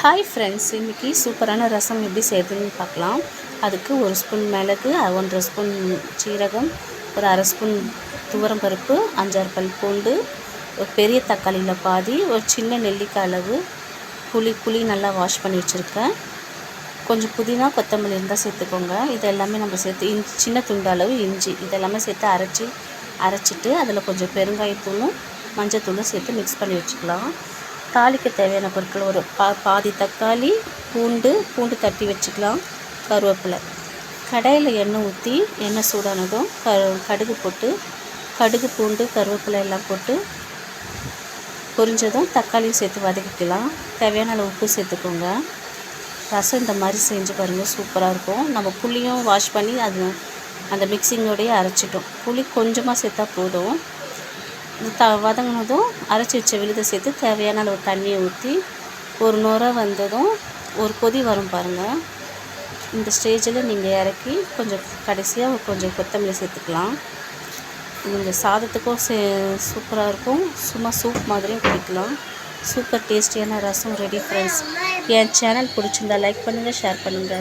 Hi friends இன்றைக்கி சூப்பரான ரசம் எப்படி செய்கிறதுன்னு பார்க்கலாம். அதுக்கு ஒரு ஸ்பூன் மிளகு ஒன்றரை ஸ்பூன் சீரகம் ஒரு அரை ஸ்பூன் துவரம் பருப்பு அஞ்சாறு பல் பூண்டு ஒரு பெரிய தக்காளியில் பாதி ஒரு சின்ன நெல்லிக்காய் அளவு புளி புளி நல்லா வாஷ் பண்ணி வச்சுருக்கேன். கொஞ்சம் புதினா கொத்தமல்லி இருந்தால் சேர்த்துக்கோங்க. இது எல்லாமே நம்ம சேர்த்து இஞ்சி சின்ன துண்டு அளவு இஞ்சி இதெல்லாமே சேர்த்து அரைச்சி அரைச்சிட்டு அதில் கொஞ்சம் பெருங்காயத்தூளும் மஞ்சள் தூளும் சேர்த்து மிக்ஸ் பண்ணி வச்சுக்கலாம். தாளிக்க தேவையான பொருட்கள் ஒரு பா பாதி தக்காளி பூண்டு பூண்டு தட்டி வச்சுக்கலாம் கருவேப்பிலை. கடையில் எண்ணெய் ஊற்றி எண்ணெய் சூடானதும் க கடுகு போட்டு கடுகு பூண்டு கருவேப்பிலை எல்லாம் போட்டு பொரிஞ்சதும் தக்காளியும் சேர்த்து வதக்கிக்கலாம். தேவையான அளவு உப்பு சேர்த்துக்கோங்க. ரசம் இந்த மாதிரி செஞ்சு பாருங்கள் சூப்பராக இருக்கும். நம்ம புளியும் வாஷ் பண்ணி அது அந்த மிக்சிங்கோடையே அரைச்சிட்டோம். புளி கொஞ்சமாக சேர்த்தா போதும். த வதங்கினதும் அரைச்சி வச்ச விழுதை சேர்த்து தேவையான அளவு தண்ணியை ஊற்றி ஒரு நுரை வந்ததும் ஒரு கொதி வரும் பாருங்கள் இந்த ஸ்டேஜில் நீங்கள் இறக்கி கொஞ்சம் கடைசியாக கொஞ்சம் கொத்தமல்லி சேர்த்துக்கலாம். இந்த சாதத்துக்கும் சே சூப்பராக இருக்கும். சும்மா சூப் மாதிரியும் குடிக்கலாம் சூப்பர் டேஸ்டியான ரசம் ரெடி ஃப்ரெண்ட்ஸ் என் சேனல் பிடிச்சிருந்தா லைக் பண்ணுங்கள் ஷேர் பண்ணுங்கள்